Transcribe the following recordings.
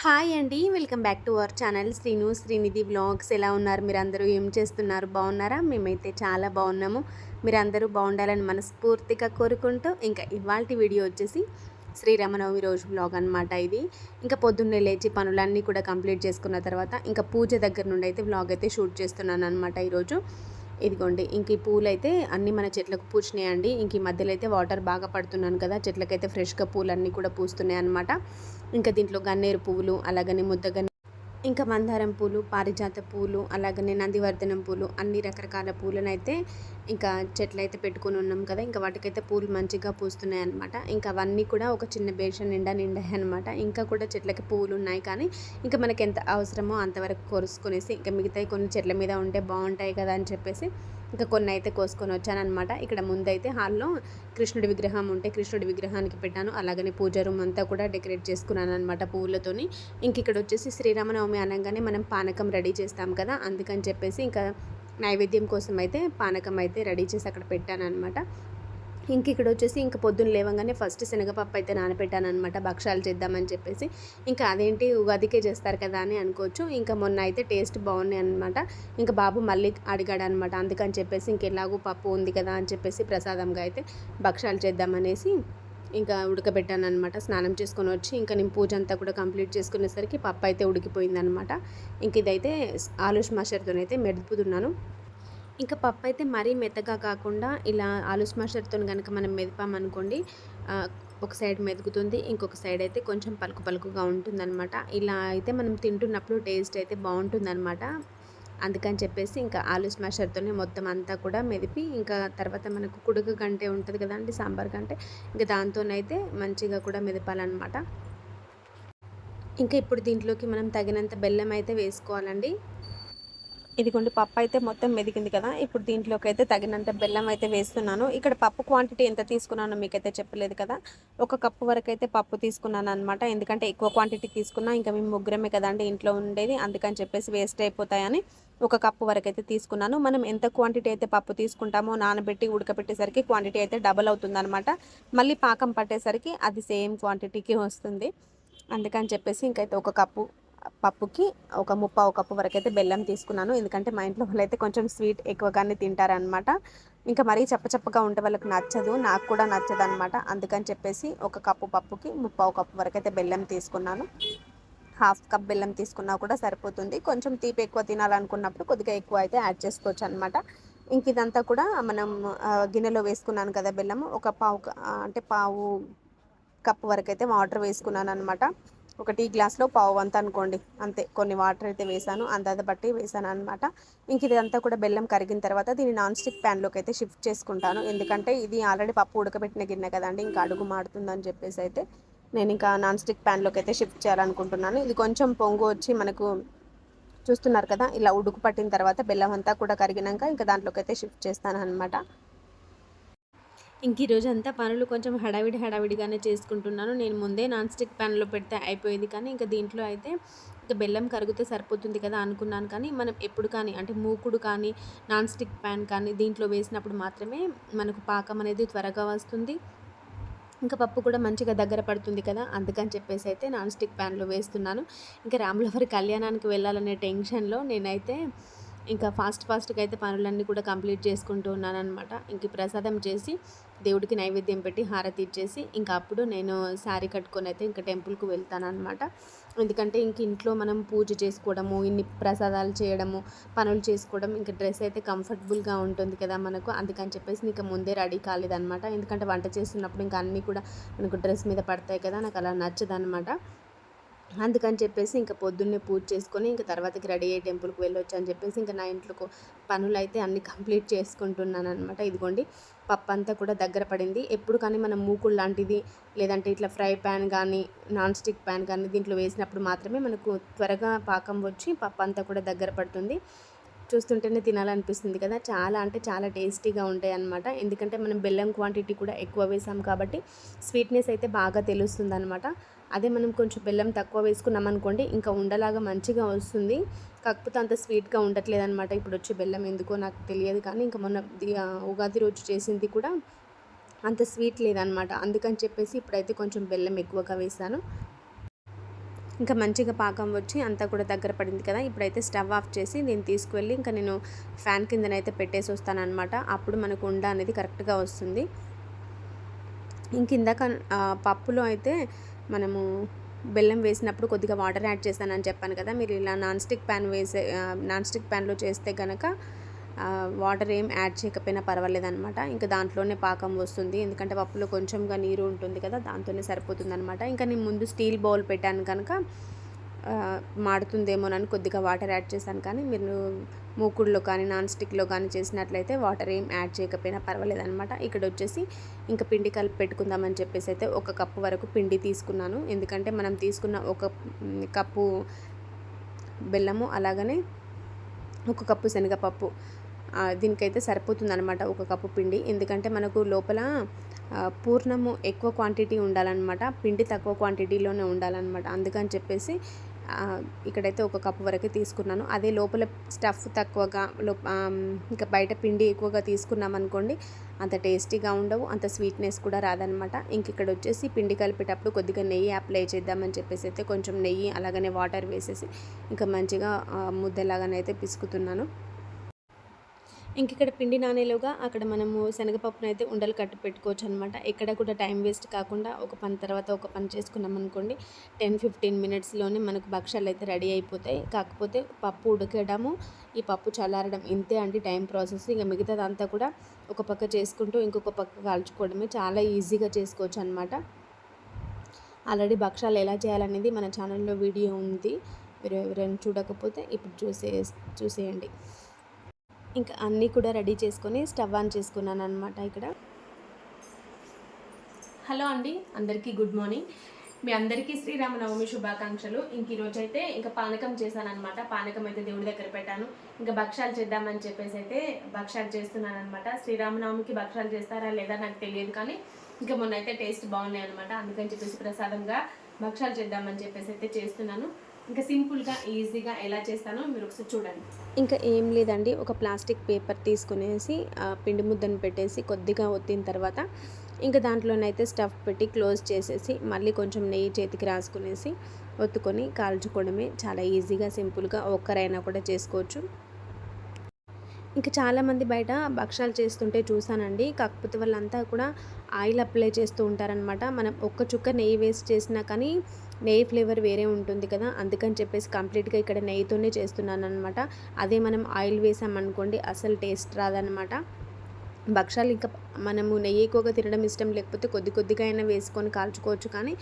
Hi అండి. Welcome back to our channel Srinu Srinidhi vlogs. ఎలా ఉన్నారు మీరు అందరూ ఏం చేస్తున్నారు? బాగున్నారా? మేమైతే చాలా బాగున్నాము. మీరు అందరూ బాగుండాలని మనస్ఫూర్తిగా కోరుకుంటూ ఇంకా ఇవాళ వీడియో వచ్చేసి శ్రీరామనవమి రోజు వ్లాగ్ అనమాట ఇది. ఇంకా పొద్దున్నే లేచి పనులన్నీ కూడా కంప్లీట్ చేసుకున్న తర్వాత ఇంకా పూజ దగ్గర నుండి అయితే వ్లాగ్ అయితే షూట్ చేస్తున్నాను అనమాట ఈరోజు. ఇదిగోండి ఇంక ఈ పూలు అయితే అన్నీ మన చెట్లకు పూచినాయండి. ఇంక ఈ మధ్యలో అయితే వాటర్ బాగా పడుతున్నాను కదా చెట్లకైతే ఫ్రెష్గా పూలు అన్నీ కూడా పూస్తున్నాయి అనమాట ఇంకా దీంట్లో గన్నేరు పువ్వులు అలాగనే ముద్దగన్నేరు ఇంకా మందారం పూలు పారిజాత పూలు అలాగనే నందివర్ధనం పూలు అన్ని రకరకాల పూలను అయితే ఇంకా చెట్లు అయితే పెట్టుకొని ఉన్నాం కదా. ఇంకా వాటికైతే పూలు మంచిగా పూస్తున్నాయి అనమాట ఇంకా అవన్నీ కూడా ఒక చిన్న బేషన్ నిండా నిండాయి అనమాట ఇంకా కూడా చెట్లకి పూలు ఉన్నాయి కానీ ఇంకా మనకి ఎంత అవసరమో అంతవరకు కొరుసుకునేసి ఇంకా మిగతాయి కొన్ని చెట్ల మీద ఉంటే బాగుంటాయి కదా అని చెప్పేసి ఇంకా కొన్ని అయితే కోసుకొని వచ్చానమాట ఇక్కడ ముందైతే హాల్లో కృష్ణుడి విగ్రహం ఉంటే కృష్ణుడి విగ్రహానికి పెట్టాను. అలాగనే పూజ రూమ్ అంతా కూడా డెకరేట్ చేసుకున్నాను అనమాట పువ్వులతోని ఇంక ఇక్కడ వచ్చేసి శ్రీరామనవమి అనగానే మనం పానకం రెడీ చేస్తాం కదా అందుకని చెప్పేసి ఇంకా నైవేద్యం కోసం అయితే పానకం అయితే రెడీ చేసి అక్కడ పెట్టాను అనమాట ఇంక ఇక్కడ వచ్చేసి ఇంక పొద్దున్న లేవగానే ఫస్ట్ శనగపప్పు అయితే నానబెట్టాను అనమాట భక్షాలు చేద్దామని చెప్పేసి. ఇంకా అదేంటి ఉగాదికే చేస్తారు కదా అని అనుకోవచ్చు. ఇంకా మొన్న అయితే టేస్ట్ బాగున్నాయి అనమాట ఇంకా బాబు మళ్ళీ అడిగాడు అనమాట అందుకని చెప్పేసి ఇంకెలాగూ పప్పు ఉంది కదా అని చెప్పేసి ప్రసాదంగా అయితే భక్షాలు చేద్దామనేసి ఇంకా ఉడకబెట్టాను అనమాట స్నానం చేసుకొని వచ్చి ఇంకా నేను పూజ అంతా కూడా కంప్లీట్ చేసుకునేసరికి పప్పు అయితే ఉడికిపోయిందనమాట ఇంక ఇదైతే ఆలుష్ మాషర్తోనైతే మెదుపుతున్నాను ఇంకా పప్పు అయితే మరీ మెత్తగా కాకుండా ఇలా ఆలు స్మాషర్తో కనుక మనం మెదిపామనుకోండి ఒక సైడ్ మెదుగుతుంది ఇంకొక సైడ్ అయితే కొంచెం పలుకు పలుకుగా ఉంటుందన్నమాట. ఇలా అయితే మనం తింటున్నప్పుడు టేస్ట్ అయితే బాగుంటుందన్నమాట. అందుకని చెప్పేసి ఇంకా ఆలు స్మాషర్తోనే మొత్తం అంతా కూడా మెదిపి ఇంకా తర్వాత మనకు కుడుక గంటే ఉంటుంది కదండి సాంబార్ గంటే ఇంకా దాంతోనైతే మంచిగా కూడా మెదపాలన్నమాట. ఇంకా ఇప్పుడు దీంట్లోకి మనం తగినంత బెల్లం అయితే వేసుకోవాలండి. ఇదిగోండి పప్పు అయితే మొత్తం మెదిగింది కదా. ఇప్పుడు దీంట్లోకి అయితే తగినంత బెల్లం అయితే వేస్తున్నాను. ఇక్కడ పప్పు క్వాంటిటీ ఎంత తీసుకున్నానో మీకైతే చెప్పలేదు కదా. ఒక కప్పు వరకు అయితే పప్పు తీసుకున్నాను అనమాట ఎందుకంటే ఎక్కువ క్వాంటిటీ తీసుకున్నా ఇంకా మేము ముగ్గురమే కదండి ఇంట్లో ఉండేది. అందుకని చెప్పేసి వేస్ట్ అయిపోతాయని ఒక కప్పు వరకు అయితే తీసుకున్నాను. మనం ఎంత క్వాంటిటీ అయితే పప్పు తీసుకుంటామో నానబెట్టి ఉడకబెట్టేసరికి క్వాంటిటీ అయితే డబల్ అవుతుందనమాట మళ్ళీ పాకం పట్టేసరికి అది సేమ్ క్వాంటిటీకి వస్తుంది. అందుకని చెప్పేసి ఇంకైతే ఒక కప్పు పప్పుకి ఒక ముప్పావు కప్పు వరకు అయితే బెల్లం తీసుకున్నాను. ఎందుకంటే మా ఇంట్లో వాళ్ళు అయితే కొంచెం స్వీట్ ఎక్కువగానే తింటారనమాట ఇంకా మరీ చప్పచప్పగా ఉంటే వాళ్ళకి నచ్చదు నాకు కూడా నచ్చదు అనమాట అందుకని చెప్పేసి ఒక కప్పు పప్పుకి ముప్పావు కప్పు వరకు అయితే బెల్లం తీసుకున్నాను. హాఫ్ కప్ బెల్లం తీసుకున్నా కూడా సరిపోతుంది. కొంచెం తీపి ఎక్కువ తినాలనుకున్నప్పుడు కొద్దిగా ఎక్కువ అయితే యాడ్ చేసుకోవచ్చు అనమాట ఇంక ఇదంతా కూడా మనం గిన్నెలో వేసుకున్నాను కదా బెల్లం ఒక పావు అంటే పావు కప్పు వరకు అయితే వాటర్ వేసుకున్నాను అనమాట ఒక టీ గ్లాస్లో పావు వంత అనుకోండి. అంతే కొన్ని వాటర్ అయితే వేసాను అందాద బట్టి వేసాను అనమాట ఇంక ఇదంతా కూడా బెల్లం కరిగిన తర్వాత దీన్ని నాన్ స్టిక్ ప్యాన్లోకి అయితే షిఫ్ట్ చేసుకుంటాను. ఎందుకంటే ఇది ఆల్రెడీ పప్పు ఉడకబెట్టిన గిన్నె కదండి ఇంకా అడుగు మాడుతుందని చెప్పేసి అయితే నేను ఇంకా నాన్ స్టిక్ ప్యాన్లోకి అయితే షిఫ్ట్ చేయాలనుకుంటున్నాను. ఇది కొంచెం పొంగు వచ్చి మనకు చూస్తున్నారు కదా ఇలా ఉడుకు పట్టిన తర్వాత బెల్లం అంతా కూడా కరిగినాక ఇంకా దాంట్లోకి అయితే షిఫ్ట్ చేస్తాను అనమాట ఇంక ఈరోజు అంతా పనులు కొంచెం హడావిడి హడావిడిగానే చేసుకుంటున్నాను. నేను ముందే నాన్ స్టిక్ ప్యాన్లో పెడితే అయిపోయేది కానీ ఇంకా దీంట్లో అయితే ఇంకా బెల్లం కరిగితే సరిపోతుంది కదా అనుకున్నాను కానీ మనం ఎప్పుడు కానీ అంటే మూకుడు కానీ నాన్ స్టిక్ ప్యాన్ కానీ దీంట్లో వేసినప్పుడు మాత్రమే మనకు పాకం అనేది త్వరగా వస్తుంది. ఇంకా పప్పు కూడా మంచిగా దగ్గర పడుతుంది కదా అందుకని చెప్పేసి అయితే నాన్ స్టిక్ ప్యాన్లో వేస్తున్నాను. ఇంకా రాములవారి కళ్యాణానికి వెళ్ళాలనే టెన్షన్లో నేనైతే ఇంకా ఫాస్ట్ ఫాస్ట్గా అయితే పనులన్నీ కూడా కంప్లీట్ చేసుకుంటూ ఉన్నానమాట ఇంక ప్రసాదం చేసి దేవుడికి నైవేద్యం పెట్టి హారతి ఇచ్చేసి ఇంకా అప్పుడు నేను శారీ కట్టుకొని అయితే ఇంకా టెంపుల్కి వెళ్తానమాట ఎందుకంటే ఇంక ఇంట్లో మనం పూజ చేసుకోవడము ఇన్ని ప్రసాదాలు చేయడము పనులు చేసుకోవడం ఇంకా డ్రెస్ అయితే కంఫర్టబుల్గా ఉంటుంది కదా మనకు. అందుకని చెప్పేసి ఇంకా ముందే రెడీ కాలేదనమాట ఎందుకంటే వంట చేస్తున్నప్పుడు ఇంకా అన్నీ కూడా మనకు డ్రెస్ మీద పడతాయి కదా నాకు అలా నచ్చదనమాట అందుకని చెప్పేసి ఇంకా పొద్దున్నే పూజ చేసుకొని ఇంకా తర్వాతకి రెడీ అయ్యి టెంపుల్కి వెళ్ళొచ్చు అని చెప్పేసి ఇంకా నా ఇంట్లో పనులు అయితే అన్ని కంప్లీట్ చేసుకుంటున్నాను అనమాట ఇదిగోండి పప్పు అంతా కూడా దగ్గర పడింది. ఎప్పుడు కానీ మనం మూకుడు లాంటిది లేదంటే ఇట్లా ఫ్రై ప్యాన్ కానీ నాన్ స్టిక్ ప్యాన్ కానీ దీంట్లో వేసినప్పుడు మాత్రమే మనకు త్వరగా పాకం వచ్చి పప్పు అంతా కూడా దగ్గర పడుతుంది. చూస్తుంటేనే తినాలనిపిస్తుంది కదా. చాలా అంటే చాలా టేస్టీగా ఉంటాయి అనమాట ఎందుకంటే మనం బెల్లం క్వాంటిటీ కూడా ఎక్కువ వేసాం కాబట్టి స్వీట్నెస్ అయితే బాగా తెలుస్తుంది అనమాట అదే మనం కొంచెం బెల్లం తక్కువ వేసుకున్నాం అనుకోండి ఇంకా ఉండలాగా మంచిగా వస్తుంది. కాకపోతే అంత స్వీట్గా ఉండట్లేదు అనమాట ఇప్పుడు వచ్చే బెల్లం ఎందుకో నాకు తెలియదు కానీ ఇంకా మొన్న ఉగాది రోజు చేసింది కూడా అంత స్వీట్ లేదనమాట అందుకని చెప్పేసి ఇప్పుడైతే కొంచెం బెల్లం ఎక్కువగా వేసాను. ఇంకా మంచిగా పాకం వచ్చి అంతా కూడా దగ్గర పడింది కదా ఇప్పుడైతే స్టవ్ ఆఫ్ చేసి నేను తీసుకువెళ్ళి ఇంకా నేను ఫ్యాన్ కిందనైతే పెట్టేసి వస్తానమాట అప్పుడు మనకు ఉండ అనేది కరెక్ట్గా వస్తుంది. ఇంక ఇందాక పప్పులో అయితే మనము బెల్లం వేసినప్పుడు కొద్దిగా వాటర్ యాడ్ చేశానని చెప్పాను కదా మీరు ఇలా నాన్ స్టిక్ ప్యాన్ వేసే నాన్ స్టిక్ ప్యాన్లో చేస్తే కనుక వాటర్ ఏం యాడ్ చేయకపోయినా పర్వాలేదు అనమాట ఇంకా దాంట్లోనే పాకం వస్తుంది. ఎందుకంటే పప్పులో కొంచెంగా నీరు ఉంటుంది కదా దాంతోనే సరిపోతుంది అనమాట ఇంకా నేను ముందు స్టీల్ బౌల్ పెట్టాను కనుక మాడుతుందేమోనని కొద్దిగా వాటర్ యాడ్ చేశాను. కానీ మీరు మూకుడులో కానీ నాన్ స్టిక్లో కానీ చేసినట్లయితే వాటర్ ఏం యాడ్ చేయకపోయినా పర్వాలేదు అనమాట ఇక్కడ వచ్చేసి ఇంకా పిండి కలిపి పెట్టుకుందామని చెప్పేసి అయితే ఒక కప్పు వరకు పిండి తీసుకున్నాను. ఎందుకంటే మనం తీసుకున్న ఒక కప్పు బెల్లము అలాగనే ఒక కప్పు శనగపప్పు దీనికైతే సరిపోతుంది అనమాట ఒక కప్పు పిండి. ఎందుకంటే మనకు లోపల పూర్ణము ఎక్కువ క్వాంటిటీ ఉండాలన్నమాట పిండి తక్కువ క్వాంటిటీలోనే ఉండాలన్నమాట. అందుకని చెప్పేసి ఇక్కడైతే ఒక కప్పు వరకు తీసుకున్నాను. అదే లోపల స్టఫ్ తక్కువగా ఇంకా బయట పిండి ఎక్కువగా తీసుకున్నాం అనుకోండి అంత టేస్టీగా ఉండవు అంత స్వీట్నెస్ కూడా రాదనమాట ఇంక ఇక్కడ వచ్చేసి పిండి కలిపేటప్పుడు కొద్దిగా నెయ్యి అప్లై చేద్దామని చెప్పేసి అయితే కొంచెం నెయ్యి అలాగనే వాటర్ వేసేసి ఇంకా మంచిగా ముద్దలాగానైతే పిసుకుతున్నాను. ఇంక ఇక్కడ పిండి నానేలోగా అక్కడ మనము శనగపప్పును అయితే ఉండలు కట్టి పెట్టుకోవచ్చు అనమాట ఎక్కడ కూడా టైం వేస్ట్ కాకుండా ఒక పని తర్వాత ఒక పని చేసుకున్నాం అనుకోండి టెన్ ఫిఫ్టీన్ మినిట్స్లోనే మనకు భక్షాలు అయితే రెడీ అయిపోతాయి. కాకపోతే పప్పు ఉడకడము ఈ పప్పు చల్లారడం ఇంతే అండి టైం ప్రాసెస్. ఇక మిగతాదంతా కూడా ఒక పక్క చేసుకుంటూ ఇంకొక పక్క కాల్చుకోవడమే చాలా ఈజీగా చేసుకోవచ్చు అనమాట ఆల్రెడీ భక్షాలు ఎలా చేయాలనేది మన ఛానల్లో వీడియో ఉంది. మీరు ఎవరైనా చూడకపోతే ఇప్పుడు చూసే చూసేయండి. ఇంకా అన్నీ కూడా రెడీ చేసుకొని స్టవ్ ఆన్ చేసుకున్నాను అనమాట ఇక్కడ. హలో అండి అందరికీ గుడ్ మార్నింగ్. మీ అందరికీ శ్రీరామనవమి శుభాకాంక్షలు. ఇంక ఈరోజు అయితే ఇంకా పానకం చేశానమాట పానకం అయితే దేవుడి దగ్గర పెట్టాను. ఇంకా భక్షాలు చేద్దామని చెప్పేసి అయితే భక్షాలు చేస్తున్నాను అనమాట శ్రీరామనవమికి భక్షాలు చేస్తారా లేదా నాకు తెలియదు కానీ ఇంకా మొన్న అయితే టేస్ట్ బాగున్నాయి అనమాట అందుకని చెప్పేసి ప్రసాదంగా భక్షాలు చేద్దామని చెప్పేసి అయితే చేస్తున్నాను. ఇంకా సింపుల్గా ఈజీగా ఎలా చేస్తానో మీరు ఒకసారి చూడండి. ఇంకా ఏం లేదండి. ఒక ప్లాస్టిక్ పేపర్ తీసుకునేసి పిండి ముద్దను పెట్టేసి కొద్దిగా ఒత్తిన తర్వాత ఇంకా దాంట్లోనైతే స్టఫ్ పెట్టి క్లోజ్ చేసేసి మళ్ళీ కొంచెం నెయ్యి చేతికి రాసుకునేసి ఒత్తుకొని కాల్చుకోవడమే చాలా ఈజీగా సింపుల్గా ఒక్కరైనా కూడా చేసుకోవచ్చు. ఇంకా చాలామంది బయట భక్షాలు చేస్తుంటే చూసానండి కాకపోతే వాళ్ళంతా కూడా ఆయిల్ అప్లై చేస్తూ ఉంటారనమాట మనం ఒక్క చుక్క నెయ్యి వేస్ట్ చేసినా కానీ నెయ్యి ఫ్లేవర్ వేరే ఉంటుంది కదా. అందుకని చెప్పేసి కంప్లీట్గా ఇక్కడ నెయ్యితోనే చేస్తున్నాను అనమాట అదే మనం ఆయిల్ వేసామనుకోండి అసలు టేస్ట్ రాదనమాట భక్షాలు ఇంకా మనము నెయ్యి ఎక్కువగా తినడం ఇష్టం లేకపోతే కొద్ది కొద్దిగా అయినా వేసుకొని కాల్చుకోవచ్చు కానీ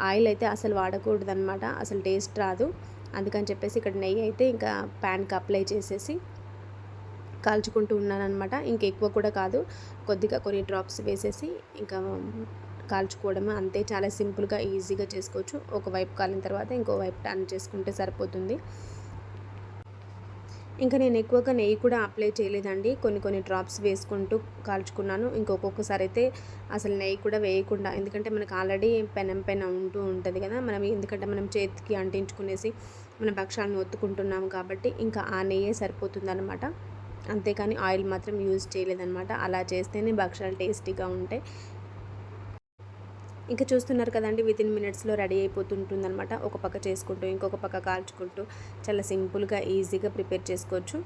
ఆయిల్ అయితే అసలు వాడకూడదు అనమాట అసలు టేస్ట్ రాదు. అందుకని చెప్పేసి ఇక్కడ నెయ్యి అయితే ఇంకా ప్యాన్కి అప్లై చేసేసి కాల్చుకుంటూ ఉన్నానమాట ఇంకెక్కువ కూడా కాదు. కొద్దిగా కొన్ని డ్రాప్స్ వేసేసి ఇంకా కాల్చుకోవడం అంతే. చాలా సింపుల్గా ఈజీగా చేసుకోవచ్చు. ఒకవైపు కాలిన తర్వాత ఇంకో వైపు టర్న్ చేసుకుంటే సరిపోతుంది. ఇంకా నేను ఎక్కువగా నెయ్యి కూడా అప్లై చేయలేదండి. కొన్ని కొన్ని డ్రాప్స్ వేసుకుంటూ కాల్చుకున్నాను. ఇంకొకొకసారి అయితే అసలు నెయ్యి కూడా వేయకుండా ఎందుకంటే మనకు ఆల్రెడీ పెనం పెన ఉంటూ ఉంటుంది కదా. మనం ఎందుకంటే మనం చేతికి అంటించుకునేసి మన భక్షాలను ఒత్తుకుంటున్నాం కాబట్టి ఇంకా ఆ నెయ్యే సరిపోతుందన్నమాట. అంతేకాని ఆయిల్ మాత్రం యూజ్ చేయలేదన్నమాట. అలా చేస్తేనే భక్షాలు టేస్టీగా ఉంటాయి. ఇంకా చూస్తున్నారు కదండి విత్ ఇన్ మినిట్స్లో రెడీ అయిపోతుంటుందన్నమాట. ఒక పక్క చేసుకుంటూ ఇంకొక పక్క కాల్చుకుంటూ చాలా సింపుల్గా ఈజీగా ప్రిపేర్ చేసుకోవచ్చు.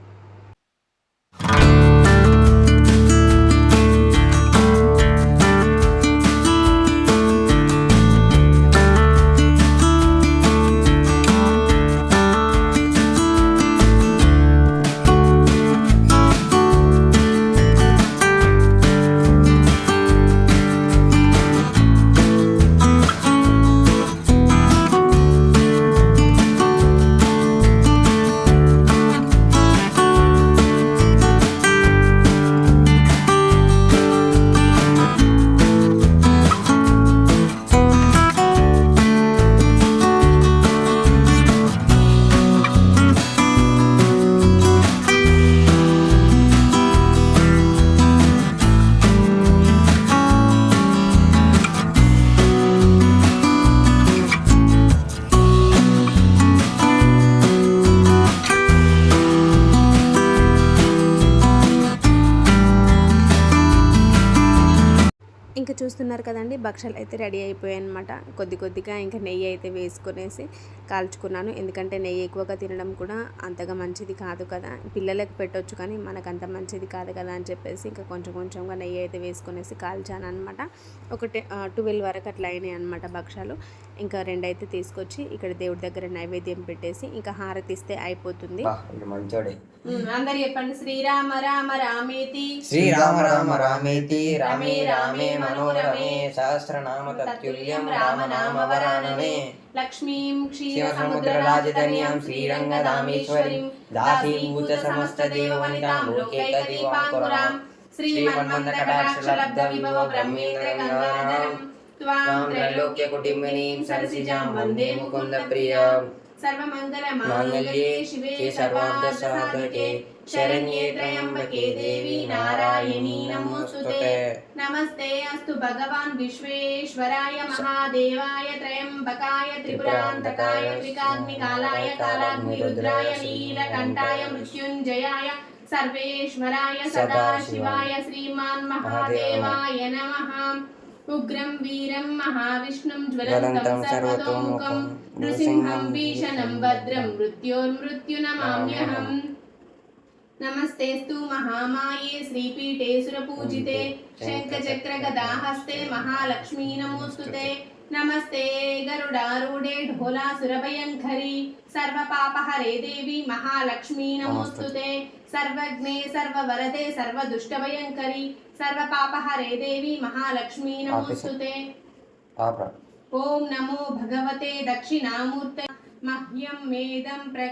చూస్తున్నారు కదండి భక్షాలు అయితే రెడీ అయిపోయాయి అనమాట కొద్ది కొద్దిగా ఇంకా నెయ్యి అయితే వేసుకునేసి కాల్చుకున్నాను. ఎందుకంటే నెయ్యి ఎక్కువగా తినడం కూడా అంతగా మంచిది కాదు కదా. పిల్లలకు పెట్టొచ్చు కానీ మనకు అంత మంచిది కాదు కదా అని చెప్పేసి ఇంకా కొంచెం కొంచెంగా నెయ్యి అయితే వేసుకునేసి కాల్చాను అనమాట ఒకటి ట్వెల్వ్ వరకు అట్లా అయినాయి అనమాట భక్షాలు. ఇంకా రెండు అయితే తీసుకొచ్చి ఇక్కడ దేవుడి దగ్గర నైవేద్యం పెట్టేసి ఇంకా హారతిస్తే అయిపోతుంది. బా, వీడు మంచోడే. అందరు చెప్పండి. శ్రీరామ రామ రామేతి. శ్రీరామ రామ రామేతి రామే రామే మనోరమే సహస్రనామ తత్తుల్యం రామనామ వరాననే లక్ష్మీం శివ సముద్ర రాజధన్యాం శ్రీరంగదామేశ్వరీం దాసీభూత సమస్త దేవవనితాం లోకేక దీపాంకురాం శ్రీమన్మంద కటాక్షలబ్ధ విభవ బ్రహ్మేంద్ర గంగాధరం త్వాం త్రైలోక్య కుటుంబినీం సరసిజాం వందే ముకుంద ప్రియాం మాంగళ్యే శివే సర్వార్థ సాధకే శరణ్యే త్రయంబకే దేవి నారాయణీ నమోస్తుతే. నమస్తే అస్తు భగవాన్ విశ్వేశ్వరాయ మహాదేవాయ త్రయంబకాయ త్రిపురాంతకాయ త్రికాగ్నికాలాయ కాలాగ్నిరుద్రాయ నీలకంఠాయ మృత్యుంజయాయ సర్వేశ్వరాయ సదాశివాయ శ్రీమాన్ మహాదేవాయ నమః. ఉగ్రం వీరం మహావిష్ణుం జ్వలంతం సర్వతోముఖం నృసింహం భీషణం భద్రం మృత్యోర్మృత్యునమామ్యహం నమస్తేస్తు మహామాయే శ్రీపీఠే సురపూజితే శంఖచక్ర గదాహస్తే మహాలక్ష్మీ నమోస్తుతే नमस्ते गरुडारूढे ढोला ढोलासुरभयङ्करी सर्वपापहरे देवी महालक्ष्मी नमोऽस्तु ते सर्वज्ञे सर्ववरदे सर्वदुष्टभयङ्करी सर्वपापहरे देवी महालक्ष्मी नमोऽस्तु ते ॐ नमो भगवते दक्षिणामूर्ते मह्यं मेदं प्र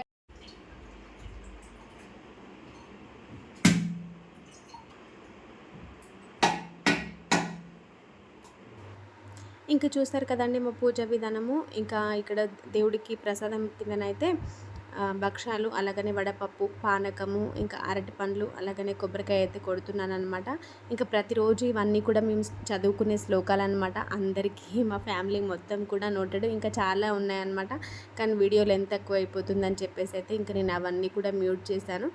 ఇంకా చూస్తారు కదండి మా పూజ విధానము. ఇంకా ఇక్కడ దేవుడికి ప్రసాదం కిందనైతే భక్షాలు అలాగనే వడపప్పు పానకము ఇంకా అరటి పండ్లు అలాగనే కొబ్బరికాయ అయితే కొడుతున్నాను అనమాట ఇంకా ప్రతిరోజు ఇవన్నీ కూడా మేము చదువుకునే శ్లోకాలు అనమాట అందరికీ మా ఫ్యామిలీ మొత్తం కూడా నోటెడ్. ఇంకా చాలా ఉన్నాయన్నమాట. కానీ వీడియోలు ఎంత ఎక్కువ అయిపోతుందని చెప్పేసి అయితే ఇంకా నేను అవన్నీ కూడా మ్యూట్ చేశాను.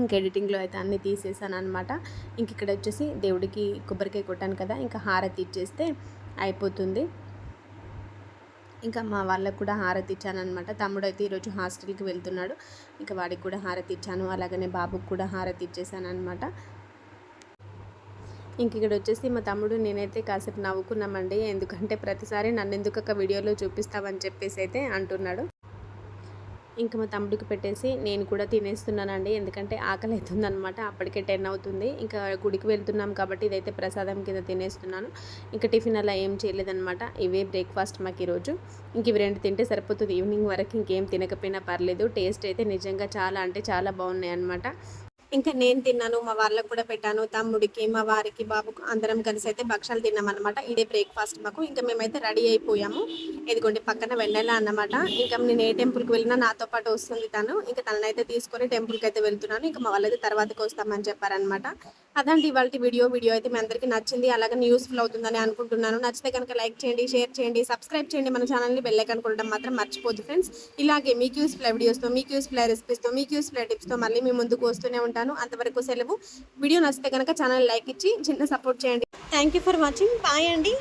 ఇంక ఎడిటింగ్లో అయితే అన్నీ తీసేసాను అనమాట ఇంక ఇక్కడ వచ్చేసి దేవుడికి కొబ్బరికాయ కొట్టాను కదా ఇంకా హారతి ఇచ్చేస్తే అయిపోతుంది. ఇంకా మా వాళ్ళకు కూడా హారతి ఇచ్చాను అనమాట తమ్ముడు అయితే ఈరోజు హాస్టల్కి వెళ్తున్నాడు. ఇంకా వాడికి కూడా హారతి ఇచ్చాను. అలాగనే బాబుకి కూడా హారతి ఇచ్చేసాను అనమాట ఇంక ఇక్కడ వచ్చేసి మా తమ్ముడు నేనైతే కాసేపు నవ్వుకున్నామండి. ఎందుకంటే ప్రతిసారి నన్ను ఎందుకు ఒక వీడియోలో చూపిస్తావని చెప్పేసి అయితే అంటున్నాడు. ఇంకా మా తమ్ముడికి పెట్టేసి నేను కూడా తినేస్తున్నానండి. ఎందుకంటే ఆకలి అవుతుందనమాట అప్పటికే టెన్ అవుతుంది. ఇంకా గుడికి వెళ్తున్నాం కాబట్టి ఇదైతే ప్రసాదం కింద తినేస్తున్నాను. ఇంకా టిఫిన్ అలా ఏం చేయలేదనమాట ఇవే బ్రేక్ఫాస్ట్ మాకు ఈరోజు. ఇంక ఇవి రెండు తింటే సరిపోతుంది. ఈవినింగ్ వరకు ఇంకేం తినకపోయినా పర్లేదు. టేస్ట్ అయితే నిజంగా చాలా అంటే చాలా బాగున్నాయి అనమాట ఇంకా నేను తిన్నాను మా వాళ్ళకు కూడా పెట్టాను తమ్ముడికి మా వారికి బాబుకు అందరం కలిసి అయితే భక్షాలు తిన్నాం అనమాట ఇదే బ్రేక్ఫాస్ట్ మాకు. ఇంకా మేమైతే రెడీ అయిపోయాము. ఇదిగోండి పక్కన వెళ్ళాలా అన్నమాట. ఇంకా నేను ఏ టెంపుల్కి వెళ్ళినా నాతో పాటు వస్తుంది తను. ఇంకా తననైతే తీసుకొని టెంపుల్కి అయితే వెళ్తున్నాను. ఇంకా మా వాళ్ళైతే తర్వాతకి వస్తామని చెప్పారనమాట అదండి ఇవాళ వీడియో. వీడియో అయితే మీ అందరికీ నచ్చింది. అలాగే యూస్ఫుల్ అవుతుందని అనుకుంటున్నాను. నచ్చితే కనుక లైక్ చేయండి షేర్ చేయండి సబ్స్క్రైబ్ చేయండి మన ఛానల్ని. బెల్ ఐకాన్ మాత్రం మర్చిపోద్దు ఫ్రెండ్స్. ఇలాగే మీకు యూస్ఫుల్ వీడియోస్తో మీకు యూస్ఫుల్ రెసిపీస్తో మీకు యూస్ఫుల్ టిప్స్తో మళ్ళీ మీ ముందుకు వస్తూనే ఉంటాను అంతవరకు సెలవు. వీడియో నచ్చితే కనుక ఛానల్ లైక్ ఇచ్చి చిన్న సపోర్ట్ చేయండి. Thank you for watching bye అండి.